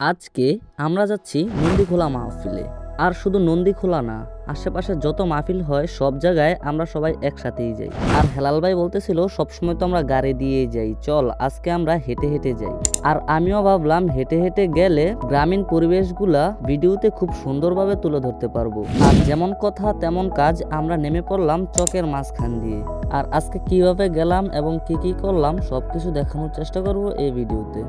আজকে আমরা যাচ্ছি নন্দীখোলা মাহফিলে। আর শুধু নন্দীখোলা না, আশেপাশে যত মাহফিল হয়, সব জায়গায় আমরা সবাই একসাথেই যাই। আর হেলাল ভাই বলতেছিল, সবসময় তো আমরা গাড়ি দিয়েই যাই। চল, আজকে আমরা হেঁটে হেঁটে যাই। আর আমিও ভাবলাম, হেঁটে হেঁটে গেলে গ্রামীণ পরিবেশগুলা ভিডিওতে খুব সুন্দরভাবে তুলে ধরতে পারব। আর যেমন কথা, তেমন কাজ আমরা নেমে পড়লাম চকের মাঝখান দিয়ে। আর আজকে কীভাবে গেলাম এবং কি কি করলাম, সবকিছু দেখানোর চেষ্টা করব এই ভিডিওতে।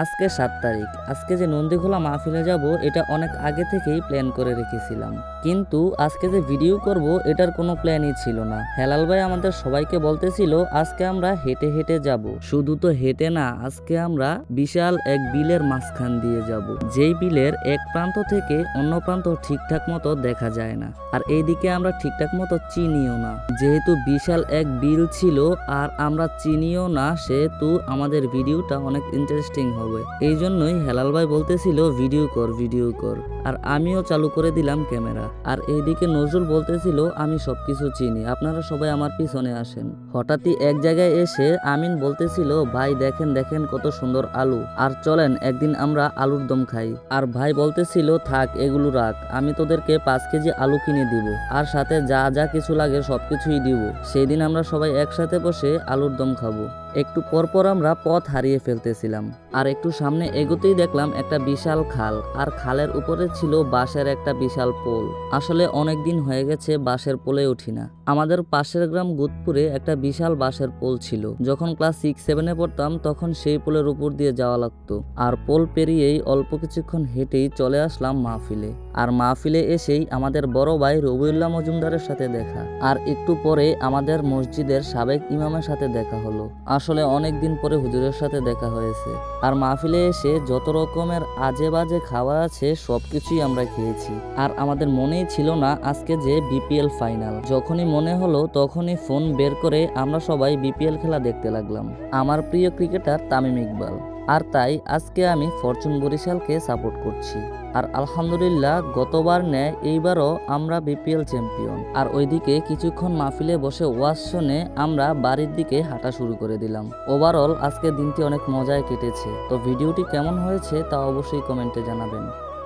আজকে সাত তারিখ। আজকে যে নন্দীখোলা মাহফিলে যাব, এটা অনেক আগে থেকেই প্ল্যান করে রেখেছিলাম। কিন্তু আজকে যে ভিডিও করব, এটার কোনো প্ল্যানই ছিল না। হেলাল ভাই আমাদের সবাইকে বলতেছিল, আজকে আমরা হেঁটে হেঁটে যাব। শুধু তো হেঁটে না, আজকে আমরা বিশাল এক বিলের মাঝখান দিয়ে যাব। যেই বিলের এক প্রান্ত থেকে অন্য প্রান্ত ঠিকঠাক মতো দেখা যায় না। আর এইদিকে আমরা ঠিকঠাক মতো চিনিও না। যেহেতু বিশাল এক বিল ছিল, আর আমরা চিনিও না, সেহেতু আমাদের ভিডিওটা অনেক ইন্টারেস্টিং হবে। এই জন্যই হেলাল ভাই বলতেছিল ভিডিও কর ভিডিও কর। আর আমিও চালু করে দিলাম ক্যামেরা। আর এইদিকে নজরুল বলতেছিল, আমি সবকিছু চিনি, আপনারা সবাই আমার পিছনে আসেন। হঠাৎই এক জায়গায় এসে আমিন বলতেছিল, ভাই, দেখেন দেখেন কত সুন্দর আলু। আর চলেন, একদিন আমরা আলুর দম খাই। আর ভাই বলতেছিল, থাক, এগুলো রাখ, আমি তোদেরকে পাঁচ কেজি আলু কিনে দিব। আর সাথে যা যা কিছু লাগে সবকিছুই দিব। সেই দিন আমরা সবাই একসাথে বসে আলুর দম খাব। একটু পরপর আমরা পথ হারিয়ে ফেলতেছিলাম। আর একটু সামনে এগোতেই দেখলাম একটা বিশাল খাল। আর খালের উপরে ছিল বাঁশের একটা বিশাল পোল। আসলে অনেক দিন হয়ে গেছে বাঁশের পোলে উঠি না। আমাদের পাশের গ্রাম গুদপুরে একটা বিশাল বাঁশের পোল ছিল। যখন ক্লাস সিক্স, সেভেনে পড়তাম, তখন সেই পোলের উপর দিয়ে যাওয়া লাগতো। আর পোল পেরিয়েই অল্প কিছুক্ষণ হেঁটেই চলে আসলাম মাহফিলে। আর মাহফিলে এসেই আমাদের বড় ভাই রবিউল্লাহ মজুমদারের সাথে দেখা। আর একটু পরে আমাদের মসজিদের সাবেক ইমামের সাথে দেখা হলো। আসলে অনেক দিন পরে হুজুরের সাথে দেখা হয়েছে। আর মাহফিলে এসে যত রকমের আজে বাজে খাওয়া আছে সবকিছুই আমরা খেয়েছি। আর আমাদের মনেই ছিল না আজকে যে বিপিএল ফাইনাল। যখনই মনে হলো তখনই ফোন বের করে আমরা সবাই বিপিএল খেলা দেখতে লাগলাম। আমার প্রিয় ক্রিকেটার তামিম ইকবাল। আর তাই আজকে আমি ফরচুন বরিশালকে সাপোর্ট করছি। আর আলহামদুলিল্লাহ গতবার নেয় এইবারও আমরা বিপিএল চ্যাম্পিয়ন। আর ওইদিকে কিছুক্ষণ মাহফিলে বসে ওয়াজ শুনে আমরা বাড়ির দিকে হাঁটা শুরু করে দিলাম। ওভারঅল আজকে দিনটি অনেক মজায় কেটেছে। তো ভিডিওটি কেমন হয়েছে তা অবশ্যই কমেন্টে জানাবেন।